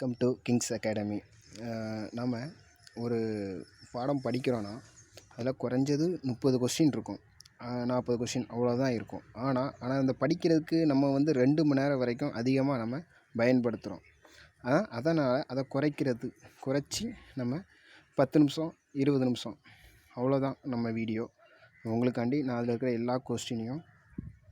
Welcome to Kings academy நாம் ஒரு பாடம் படிக்கிறோன்னா அதில் குறைஞ்சது முப்பது கொஸ்டின் இருக்கும். நாற்பது கொஸ்டின் அவ்வளோதான் இருக்கும். ஆனால் ஆனால் அந்த படிக்கிறதுக்கு நம்ம வந்து ரெண்டு மணி நேரம் வரைக்கும் அதிகமாக நம்ம பயன்படுத்துகிறோம் அதனால் அதை குறைக்கிறது குறைச்சி நம்ம பத்து நிமிஷம் இருபது நிமிஷம் அவ்வளோதான் நம்ம வீடியோ உங்களுக்காண்டி நான் அதில் இருக்கிற எல்லா கொஸ்டினையும்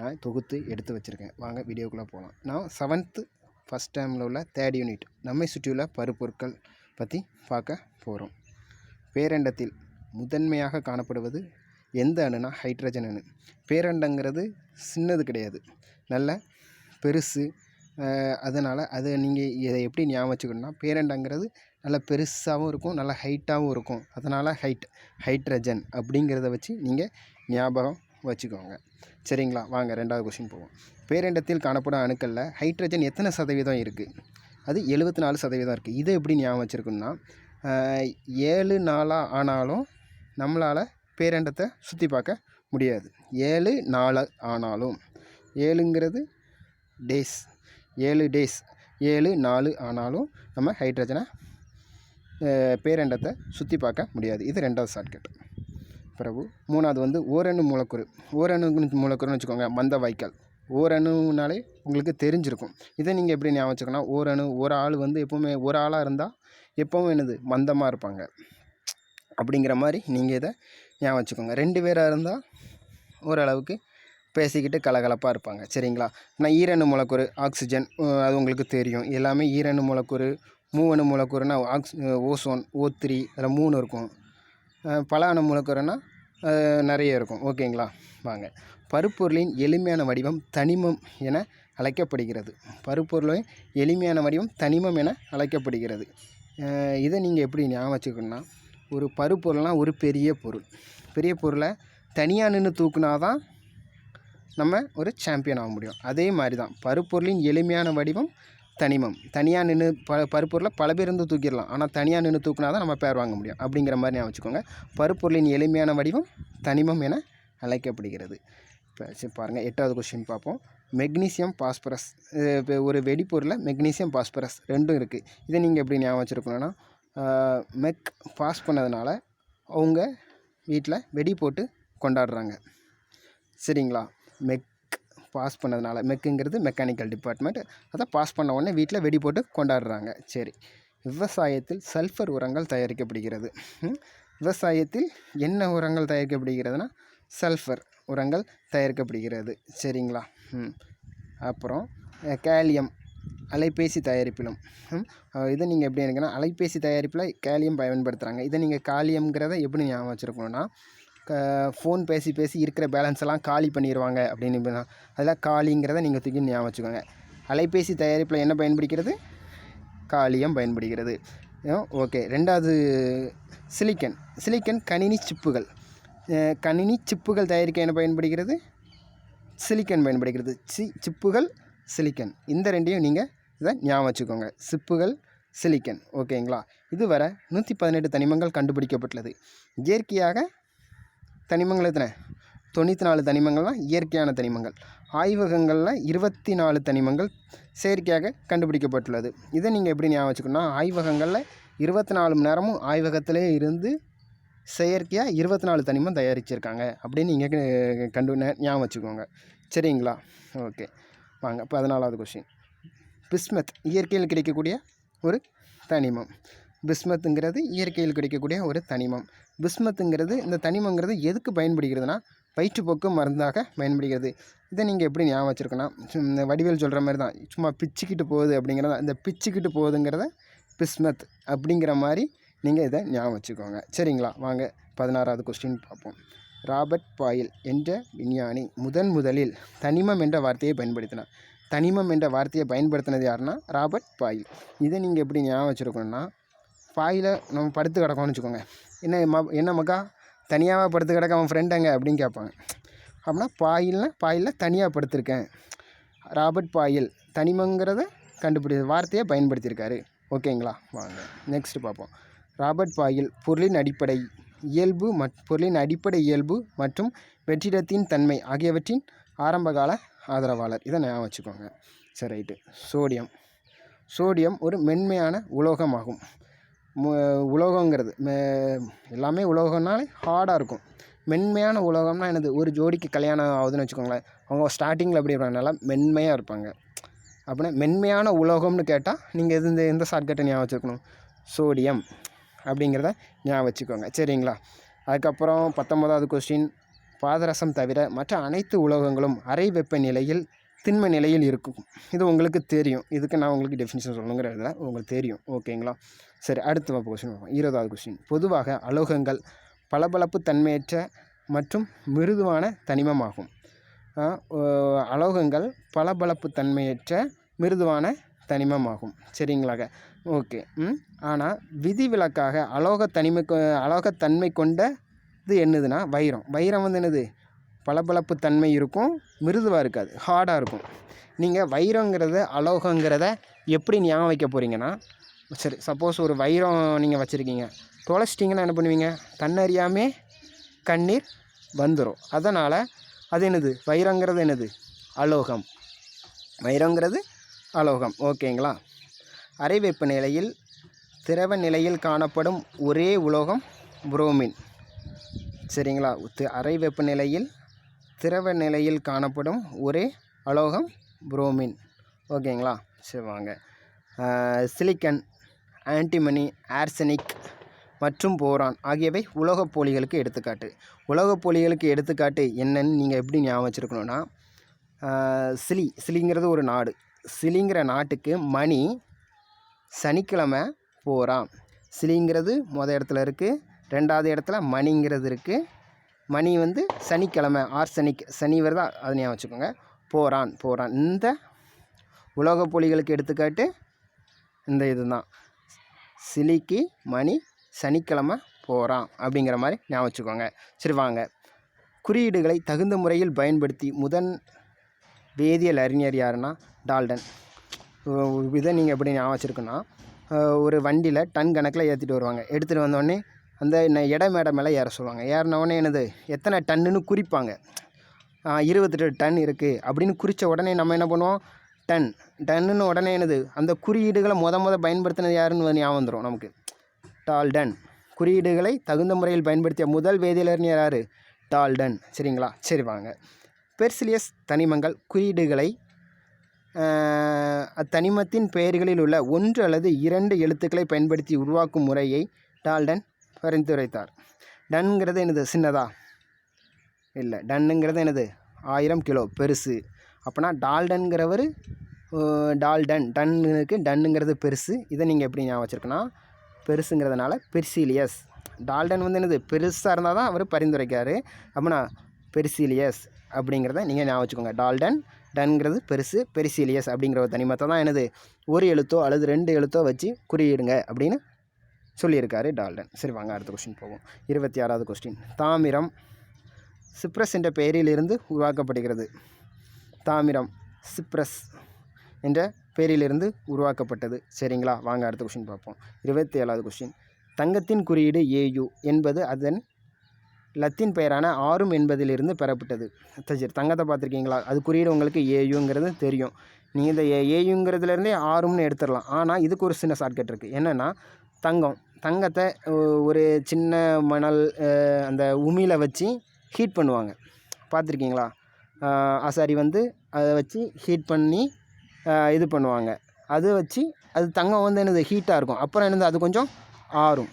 நான் தொகுத்து எடுத்து வச்சுருக்கேன். வாங்க வீடியோக்குள்ளே போகலாம் நான் செவன்த்து ஃபஸ்ட் டைமில் உள்ள தேர்ட் யூனிட் நம்மை சுற்றியுள்ள பருப்பொருட்கள் பற்றி பார்க்க போகிறோம் பேரண்டத்தில் முதன்மையாக காணப்படுவது எந்த அணுனா ஹைட்ரஜன் அணு. பேரண்டங்கிறது சின்னது கிடையாது. நல்ல பெருசு அதனால் அதை நீங்கள் இதை எப்படி ஞாபகம் வச்சுக்கணும்னா பேரண்டங்கிறது நல்ல பெருசாகவும் இருக்கும் நல்ல ஹைட்டாகவும் இருக்கும். அதனால் ஹைட் ஹைட்ரஜன் அப்படிங்கிறத வச்சு நீங்கள் ஞாபகம் வச்சுக்கோங்க. சரிங்களா? வாங்க ரெண்டாவது கொஷின் போவோம். பேரண்டத்தில் காணப்படும் அணுக்களில் ஹைட்ரஜன் எத்தனை சதவீதம் இருக்குது அது எழுபத்தி நாலு சதவீதம் இருக்குது இதை எப்படி ஞாபகம் வச்சுருக்குன்னா ஏழு நாளாக ஆனாலும் நம்மளால் பேரண்டத்தை சுற்றி பார்க்க முடியாது. ஏழு நாளாக ஆனாலும். ஏழுங்கிறது டேஸ் ஏழு டேஸ் ஏழு நாலு ஆனாலும் நம்ம ஹைட்ரஜனை பேரண்டத்தை சுற்றி பார்க்க முடியாது. இது ரெண்டாவது ஷார்ட்கட் பிறகு மூணாவது வந்து ஓரணு மூலக்கூறு. ஓரணு மூலக்கூறுன்னு வச்சுக்கோங்க மந்த வாய்க்கால். ஓரணுனாலே உங்களுக்கு தெரிஞ்சிருக்கும். இதை நீங்கள் எப்படி ஞாபகம் வச்சுக்கணும்? ஓரணு ஒரு ஆள் வந்து எப்போவுமே ஒரு ஆளாக இருந்தால் எப்போவும் என்னது? மந்தமாக இருப்பாங்க. அப்படிங்கிற மாதிரி நீங்கள் இதை ஞாபகம் வச்சுக்கோங்க. ரெண்டு பேராக இருந்தால் ஓரளவுக்கு பேசிக்கிட்டு கலகலப்பாக இருப்பாங்க. சரிங்களா? நான் ஈரணு மூலக்கூறு ஆக்சிஜன் அது உங்களுக்கு தெரியும். எல்லாமே ஈரணு மூலக்கூறு மூவணு மூலக்கூறுனா ஆக்ஸ் ஓசோன் ஓ த்ரீ அதில் மூணு இருக்கும். பல அணு மூலக்கூறுனா நிறைய இருக்கும். ஓகேங்களா? வாங்க. பருப்பொருளின் எளிமையான வடிவம் தனிமம் என அழைக்கப்படுகிறது. பருப்பொருளின் எளிமையான வடிவம் தனிமம் என அழைக்கப்படுகிறது. இதை நீங்கள் எப்படி ஞாபகம் வச்சுக்கணும்னா ஒரு பருப்பொருள்னால் ஒரு பெரிய பொருள். பெரிய பொருளை தனியாக நின்று தூக்குனா தான் நம்ம ஒரு சாம்பியன் ஆக முடியும். அதே மாதிரி தான். பருப்பொருளின் எளிமையான வடிவம் தனிமம். தனியாக நின்று ப பருப்பொருளை பல பேர் இருந்து தூக்கிடலாம். ஆனால் தனியாக நின்று தூக்குனா தான் நம்ம பேர் வாங்க முடியும். அப்படிங்கிற மாதிரி ஞாபகம் வச்சுக்கோங்க. பருப்பொருளின் எளிமையான வடிவம் தனிமம் என அழைக்கப்படுகிறது. இப்போ சரி பாருங்கள் எட்டாவது கொஸ்டின் பார்ப்போம். மெக்னீசியம் பாஸ்பரஸ் இப்போ ஒரு வெடிப்பொருளில் மெக்னீசியம் பாஸ்பரஸ் ரெண்டும் இருக்குது இதை நீங்கள் எப்படி ஞாபகம் வச்சுருக்கணும்னா மெக் பாஸ் பண்ணதுனால அவங்க வீட்டில் வெடி போட்டு கொண்டாடுறாங்க. சரிங்களா? மெக் பாஸ் பண்ணதுனால மெக்குங்கிறது மெக்கானிக்கல் டிபார்ட்மெண்ட் அதை பாஸ் பண்ண உடனே வீட்டில் வெடி போட்டு கொண்டாடுறாங்க. சரி விவசாயத்தில் சல்ஃபர் உரங்கள் தயாரிக்கப்படுகிறது. விவசாயத்தில் என்ன உரங்கள் தயாரிக்கப்படுகிறதுனா சல்ஃபர் உரங்கள் தயாரிக்கப்படுகிறது. சரிங்களா? ம் அப்புறம் கேலியம் அலைபேசி தயாரிப்பிலும். இதை நீங்கள் எப்படி நினைக்கணும் அலைபேசி தயாரிப்பில் கேலியம் பயன்படுத்துகிறாங்க இதை நீங்கள் காலியம்ங்கிறத எப்படி ஞாபகம் வச்சுருக்கணும்னா ஃபோன் பேசி பேசி இருக்கிற பேலன்ஸ் எல்லாம் காலி பண்ணிடுவாங்க அப்படின்னு அதில் காலிங்கிறத நீங்கள் தூக்கி ஞாபகம் வச்சுக்கோங்க. அலைபேசி தயாரிப்பில் என்ன பயன்படுகிறது? காலியம் பயன்படுகிறது. ஓகே. ரெண்டாவது சிலிக்கன். சிலிக்கன் கணினி சிப்புகள். கணினி சிப்புகள் தயாரிக்க என்ன பயன்படுகிறது? சிலிக்கன் பயன்படுகிறது. சி சிப்புகள் சிலிக்கன். இந்த ரெண்டையும் நீங்கள் இதை ஞாபகம் வச்சுக்கோங்க. சிப்புகள் சிலிக்கன். ஓகேங்களா? இதுவரை நூற்றி பதினெட்டு தனிமங்கள் கண்டுபிடிக்கப்பட்டுள்ளது. இயற்கையாக தனிமங்கள் எத்தனை? தொண்ணூற்றி நாலு தனிமங்கள்லாம் இயற்கையான தனிமங்கள். ஆய்வகங்களில் இருபத்தி நாலு தனிமங்கள் செயற்கையாக கண்டுபிடிக்கப்பட்டுள்ளது. இதை நீங்கள் எப்படி ஞாபகம் வச்சுக்கணும்னா ஆய்வகங்களில் இருபத்தி நாலு மணி நேரமும் ஆய்வகத்திலே இருந்து செயற்கையாக இருபத்தி நாலு தனிமம் தயாரிச்சிருக்காங்க. அப்படின்னு நீங்கள் கண்டு ஞாபகம் வச்சுக்கோங்க. சரிங்களா? ஓகே. வாங்க பதினாலாவது கொஷின் பிஸ்மத் இயற்கையில் கிடைக்கக்கூடிய ஒரு தனிமம். பிஸ்மத்துங்கிறது இயற்கையில் கிடைக்கக்கூடிய ஒரு தனிமம். பிஸ்மத்துங்கிறது இந்த தனிமங்கிறது எதுக்கு பயன்படுகிறதுனா வயிற்றுப்போக்கு மருந்தாக பயன்படுகிறது. இதை நீங்கள் எப்படி ஞாபகம் வச்சுருக்கணும்? இந்த வடிவேல் சொல்கிற மாதிரி தான். சும்மா பிச்சுக்கிட்டு போகுது அப்படிங்கிறத இந்த பிச்சுக்கிட்டு போகுதுங்கிறத பிஸ்மத் அப்படிங்கிற மாதிரி நீங்கள் இதை ஞாபகம் வச்சுக்கோங்க. சரிங்களா? வாங்க பதினாறாவது கொஸ்டின் பார்ப்போம். ராபர்ட் பாயில் என்ற விஞ்ஞானி முதன் முதலில் தனிமம் என்ற வார்த்தையை பயன்படுத்தினார். தனிமம் என்ற வார்த்தையை பயன்படுத்தினது யாருன்னா ராபர்ட் பாயில். இதை நீங்கள் எப்படி ஞாபகம் வச்சுருக்கணும்னா பாயில் நம்ம படுத்து கிடக்கோம்னு வச்சுக்கோங்க. என்ன ம என்ன மக்கா தனியாக படுத்து கிடக்க அவன் ஃப்ரெண்டங்க அப்படின்னு கேட்பாங்க. அப்படின்னா பாயில்னா பாயில் தனியாக படுத்திருக்கேன். ராபர்ட் பாயில் தனிமங்கிறத கண்டுபிடி வார்த்தையை பயன்படுத்தியிருக்காரு. ஓகேங்களா? வாங்க நெக்ஸ்ட் பார்ப்போம். ராபர்ட் பாயில் பொருளின் அடிப்படை இயல்பு மற் பொருளின் அடிப்படை இயல்பு மற்றும் வெற்றிடத்தின் தன்மை ஆகியவற்றின் ஆரம்பகால ஆதரவாளர். இதை ஞாபகம் வச்சுக்கோங்க. சரி ரைட்டு சோடியம். சோடியம் ஒரு மென்மையான உலோகமாகும். உலோகங்கிறது. எல்லாமே உலோகம்னாலே ஹார்டாக இருக்கும். மென்மையான உலோகம்னா என்னது? ஒரு ஜோடிக்கு கல்யாணம் ஆகுதுன்னு வச்சுக்கோங்களேன். அவங்க ஸ்டார்டிங்கில் எப்படி இருப்பாங்க? நல்லா மென்மையாக இருப்பாங்க. அப்படின்னா மென்மையான உலோகம்னு கேட்டால் நீங்கள் எது இந்த எந்த ஷார்ட்கட்டை ஞாபகம் வச்சுருக்கணும்? சோடியம் அப்படிங்கிறத ஞாபகம் வச்சுக்கோங்க. சரிங்களா? அதுக்கப்புறம் பத்தொன்பதாவது கொஸ்டின் பாதரசம் தவிர மற்ற அனைத்து உலோகங்களும் அறை வெப்பநிலையில் திண்ம நிலையில் இருக்கும். இது உங்களுக்கு தெரியும். இதுக்கு நான் உங்களுக்கு டெஃபினிஷன் சொல்லணுங்கிறதுல உங்களுக்கு தெரியும். ஓகேங்களா? சரி அடுத்த கொஸ்டின் பார்ப்போம். இருபதாவது கொஸ்டின் பொதுவாக அலோகங்கள் பளபளப்பு தன்மையற்ற மற்றும் மிருதுவான தனிமமாகும். அலோகங்கள் பளபளப்பு தன்மையற்ற மிருதுவான தனிமமாகும். சரிங்களாக? ஓகே. ம் ஆனால் விதிவிலக்காக அலோக தனிமை அலோகத்தன்மை கொண்ட இது என்னதுன்னா வைரம். வைரம் வந்து என்னது? பளபளப்பு தன்மை இருக்கும் மிருதுவாக இருக்காது ஹார்டாக இருக்கும். நீங்கள் வைரங்கிறத அலோகங்கிறத எப்படி ஞாபகம் வைக்க போகிறீங்கன்னா சரி சப்போஸ் ஒரு வைரம் நீங்கள் வச்சுருக்கீங்க. தொலைச்சிட்டிங்கன்னா என்ன பண்ணுவீங்க? கண்ணறியாமே கண்ணீர் வந்துடும் அதனால் அது என்னது? வைரங்கிறது என்னது? அலோகம். வைரங்கிறது அலோகம். ஓகேங்களா? அறை வெப்பநிலையில் திரவ நிலையில் காணப்படும் ஒரே உலோகம் புரோமின். சரிங்களா? தி- அறை வெப்பநிலையில் திரவ நிலையில் காணப்படும் ஒரே அலோகம் புரோமின். ஓகேங்களா? சரி வாங்க. சிலிக்கன். ஆன்டிமனி ஆர்சனிக் மற்றும் போரான் ஆகியவை உலோகப் போலிகளுக்கு எடுத்துக்காட்டு. உலோகப் போலிகளுக்கு எடுத்துக்காட்டு என்னன்னு நீங்கள் எப்படி ஞாபகம் வச்சுருக்கணுன்னா சிலி. சிலிங்கிறது ஒரு நாடு. சிலிங்கிற நாட்டுக்கு மணி சனிக்கிழமை போகிறான் சிலிங்கிறது மொதல் இடத்துல இருக்குது ரெண்டாவது இடத்துல மணிங்கிறது இருக்குது மணி வந்து சனிக்கிழமை ஆர்சனிக். சனி வருதா அது ஞாபகம் வச்சுக்கோங்க. போகிறான் போகிறான் இந்த உலோக போலிகளுக்கு எடுத்துக்காட்டு இந்த இது தான் சிலிக்கு மணி சனிக்கிழமை போகிறான் அப்படிங்கிற மாதிரி ஞாபகம் வச்சுக்கோங்க. சரி வாங்க. குறியீடுகளை தகுந்த முறையில் பயன்படுத்தி முதன் வேதியியல் அறிஞர் யாருன்னா டால்டன். இதை நீங்கள் எப்படி ஞாபகம் வச்சுருக்குன்னா ஒரு வண்டியில் டன் கணக்கில் ஏற்றிட்டு வருவாங்க. எடுத்துகிட்டு வந்தோடனே அந்த என்ன எடை மேடை மேலே ஏற சொல்லுவாங்க. ஏறினவுடனே என்னது? எத்தனை டன்னுன்னு குறிப்பாங்க. இருபத்தெட்டு டன் இருக்குது அப்படின்னு குறித்த உடனே நம்ம என்ன பண்ணுவோம்? டன். டன்னுன்னு உடனே என்னது? அந்த குறியீடுகளை முத முத பயன்படுத்தினது யாருன்னு ஞாபகம் வந்துடும் நமக்கு. டால்டன் குறியீடுகளை தகுந்த முறையில் பயன்படுத்திய முதல் வேதியிலறிஞர் யார்? டால்டன் சரிங்களா? சரி வாங்க. பெர்சிலியஸ் தனிமங்கள் குறியீடுகளை அத்தனிமத்தின் பெயர்களில் உள்ள ஒன்று அல்லது இரண்டு எழுத்துக்களை பயன்படுத்தி உருவாக்கும் முறையை டால்டன் பரிந்துரைத்தார். டன்ங்கிறது எனது சின்னதா? இல்லை. டன்னுங்கிறது எனது ஆயிரம் கிலோ. பெருசு. அப்போனா டால்டன்கிறவர் டால்டன் டன்னுக்கு டன்னுங்கிறது பெருசு. இதை நீங்கள் எப்படி ஞாபகம் வச்சுருக்கனா பெருசுங்கிறதுனால பெர்சிலியஸ். டால்டன் வந்து என்னது பெருசாக இருந்தால் தான் அவர் பரிந்துரைக்காரு அப்படின்னா பெர்சிலியஸ் அப்படிங்கிறத நீங்கள் ஞாபகம் வச்சுக்கோங்க. டால்டன் டன்ங்கிறது பெருசு பெர்சிலியஸ் அப்படிங்கிற ஒரு தனிமத்தை தான் என்னது ஒரு எழுத்தோ அல்லது ரெண்டு எழுத்தோ வச்சு குறியிடுங்க அப்படின்னு சொல்லியிருக்காரு டால்டன். சரி வாங்க அடுத்த கொஸ்டின் போவோம். இருபத்தி ஆறாவது கொஸ்டின் தாமிரம் சிப்ரஸ் என்ற பெயரிலிருந்து உருவாக்கப்படுகிறது. தாமிரம் சிப்ரஸ் என்ற பெயரிலிருந்து உருவாக்கப்பட்டது. சரிங்களா? வாங்க அடுத்த கொஷின் பார்ப்போம். இருபத்தி ஏழாவது கொஷின் தங்கத்தின் குறியீடு ஏயு என்பது அதன் லத்தீன் பெயரான ஆறும் என்பதிலிருந்து பெறப்பட்டது. சரி தங்கத்தை பார்த்துருக்கீங்களா? அது குறியீடு உங்களுக்கு ஏயுங்கிறது தெரியும். நீங்கள் இந்த ஏ- ஏயுங்கிறதுலேருந்தே ஆறும்னு எடுத்துடலாம். ஆனால் இதுக்கு ஒரு சின்ன ஷார்ட்கட் இருக்குது என்னென்னா தங்கம். தங்கத்தை ஒரு சின்ன மணல் அந்த உமியில் வச்சு ஹீட் பண்ணுவாங்க. பார்த்துருக்கீங்களா? ஆசாரி வந்து அதை வச்சு ஹீட் பண்ணி இது பண்ணுவாங்க. அதை வச்சு அது தங்கம் வந்து என்னது ஹீட்டாக இருக்கும். அப்புறம் என்னது அது கொஞ்சம் ஆறும்.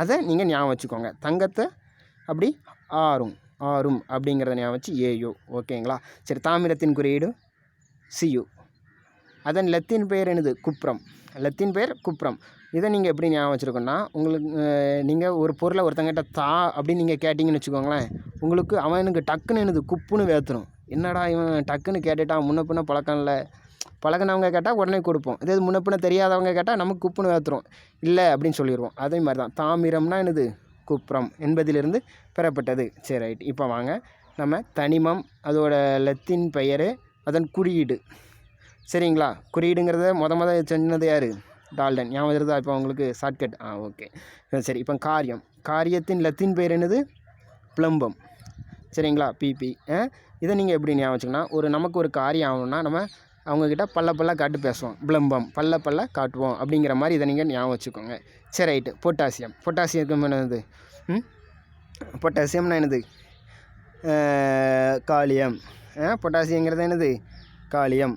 அதை நீங்கள் ஞாபகம் வச்சுக்கோங்க. தங்கத்தை அப்படி ஆறும் ஆறும் அப்படிங்கிறத ஞாபகம் வச்சு ஏயோ ஓகேங்களா சரி தாமிரத்தின் குறியீடு சியு அதன் லத்தீன் பெயர் என்னது? குப்ரம். லத்தீன் பெயர் குப்ரம். இதை நீங்கள் எப்படி ஞாபகம் வச்சுருக்கோன்னா உங்களுக்கு நீங்கள் ஒரு பொருளை ஒருத்தங்கிட்ட தா அப்படின்னு நீங்கள் கேட்டிங்கன்னு வச்சுக்கோங்களேன் உங்களுக்கு அவனுக்கு டக்குன்னு என்னது? குப்புன்னு வேத்துடும் என்னடா இவன் டக்குன்னு கேட்டுட்டான் முன்ன பின்ன பழக்கம் இல்லை. பழகினவங்க கேட்டால் உடனே கொடுப்போம். இதே முன்ன பின்ன தெரியாதவங்க கேட்டால் நமக்கு குப்புன்னு வேத்துறோம் இல்லை அப்படின்னு சொல்லிடுவோம் அதே மாதிரி தான். தாமிரம்னா என்னது? குப்ரம் என்பதிலிருந்து பெறப்பட்டது. சரி ரைட். இப்போ வாங்க. நம்ம தனிமம் அதோட லத்தின் பெயர் அதன் குறியீடு. சரிங்களா? குறியீடுங்கிறத மொதல் மொதல் சொன்னது யார்? டால்டன். ஞாபகம் இருந்தால் இப்போ உங்களுக்கு ஷார்ட்கட் ஆ ஓகே சரி. இப்போ காரியம். காரியத்தின் லத்தீன் பேர் என்னது? பிளம்பம். சரிங்களா? பிபி இதை நீங்கள் எப்படி ஞாபகம் வச்சுக்கணும் ஒரு நமக்கு ஒரு காரியம் ஆகணும்னா நம்ம அவங்கக்கிட்ட பல்ல பல்ல காட்டு பேசுவோம். பிளம்பம். பல்ல பல்ல காட்டுவோம் அப்படிங்கிற மாதிரி இதை நீங்கள் ஞாபகம் வச்சுக்கோங்க. சரி ரைட்டு பொட்டாசியம் பொட்டாசியம் என்னது? ம்? பொட்டாசியம்னா என்னது? காலியம். பொட்டாசியங்கிறது என்னது? காலியம்.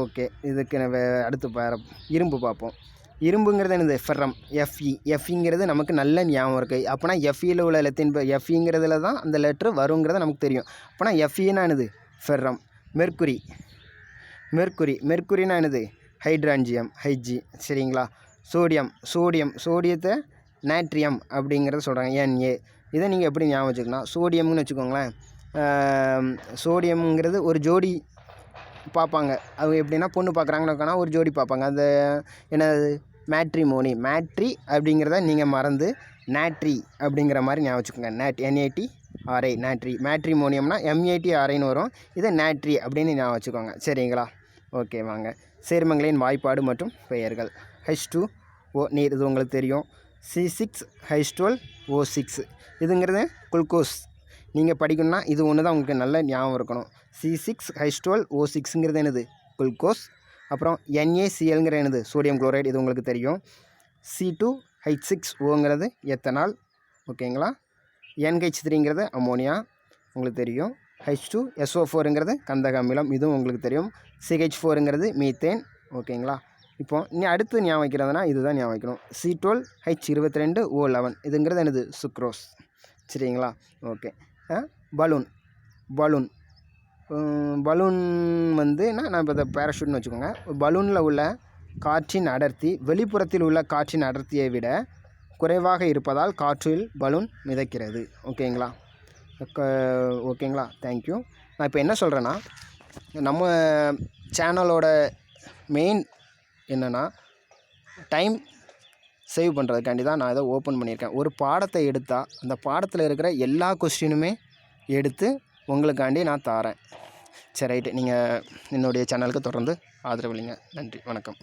ஓகே. இதுக்கு நம்ம அடுத்து பார இரும்பு பார்ப்போம். இரும்புங்கிறது என்னது? ஃபெர்ரம் எஃப்இ எஃப்இங்கிறது நமக்கு நல்ல ஞாபகம் இருக்குது அப்போனா எஃப்இயில் உள்ள லெத்தின் எஃப்இங்கிறதுல தான் அந்த லெட்ரு வருங்கிறது நமக்கு தெரியும். அப்போனா எஃப்இனா என்னது? ஃபெர்ரம் மெர்க்குரி மெர்க்குரி மெர்க்குரினா என்னது? ஹைட்ரான்ஜியம் ஹைஜி சரிங்களா? சோடியம் சோடியம் சோடியத்தை நாட்ரியம் அப்படிங்கிறத சொல்கிறாங்க என்ஏ இதை நீங்கள் எப்படி ஞாபகம் வச்சுக்கலாம்? சோடியம்னு வச்சுக்கோங்களேன். சோடியம்ங்கிறது ஒரு ஜோடி பார்ப்பாங்க. அவங்க எப்படின்னா பொண்ணு பார்க்குறாங்கன்னாக்கா ஒரு ஜோடி பார்ப்பாங்க. அந்த என்னது? மேட்ரிமோனி மேட்ரி அப்படிங்கிறத நீங்கள் மறந்து நாட்ரி அப்படிங்கிற மாதிரி ஞாபகம் வச்சுக்கோங்க. Nat N A T R I நாட்ரி மேட்ரிமோனியம்னா எம்ஏடி ஆர்ஐன்னு வரும். இதை நாட்ரி அப்படின்னு ஞாபகம் வச்சுக்கோங்க. சரிங்களா? ஓகே வாங்க. சேர்மங்களின் வாய்ப்பாடு மற்றும் பெயர்கள். ஹெச் டூ ஓ நீர் இது உங்களுக்கு தெரியும். C six H twelve O six இதுங்கிறது glucose நீங்கள் படிக்கணும்னா இது ஒன்று தான் உங்களுக்கு நல்ல ஞாபகம் இருக்கணும். C six H twelve O சிக்ஸுங்கிறது என்னது? குளுக்கோஸ். அப்புறம் என்ஏசிஎல்ங்கிற என்னது? சோடியம் குளோரைடு இது உங்களுக்கு தெரியும். சி டூ ஹெச் சிக்ஸ் ஓங்கிறது எத்தனால்? ஓகேங்களா? என்ஹெச் த்ரீங்கிறது அமோனியா உங்களுக்கு தெரியும். ஹெச் டூ எஸ்ஓ ஃபோருங்கிறது கந்தக அமிலம் இதுவும் உங்களுக்கு தெரியும். சிஹெச் ஃபோருங்கிறது மீத்தேன் ஓகேங்களா? இப்போ நீ அடுத்து ஞாபகம் வைக்கிறதுனா இதுதான் ஞாபகம் வைக்கணும். சி டுவெல் ஹெச் இருபத்தி ரெண்டு ஓ லெவன் இதுங்கிறது என்னது? சுக்ரோஸ். சரிங்களா? ஓகே. பலூன். பலூன். பலூன் வந்து என்ன? நான் இப்போ இதை பேராஷூட்னு வச்சுக்கோங்க. பலூனில் உள்ள காற்றின் அடர்த்தி வெளிப்புறத்தில் உள்ள காற்றின் அடர்த்தியை விட குறைவாக இருப்பதால் காற்றில் பலூன் மிதக்கிறது. ஓகேங்களா? ஓகேங்களா தேங்க்யூ நான் இப்போ என்ன சொல்கிறேன்னா நம்ம சேனலோட மெயின் என்னென்னா டைம் சேவ் பண்ணுறதுக்காண்டி தான் நான் இதை ஓப்பன் பண்ணியிருக்கேன். ஒரு பாடத்தை எடுத்தால் அந்த பாடத்தில் இருக்கிற எல்லா கொஸ்டினுமே எடுத்து உங்களுக்காண்டி நான் தாரேன் சரி ரைட்டு நீங்கள் என்னுடைய சேனலுக்கு தொடர்ந்து ஆதரவளிங்க நன்றி வணக்கம்.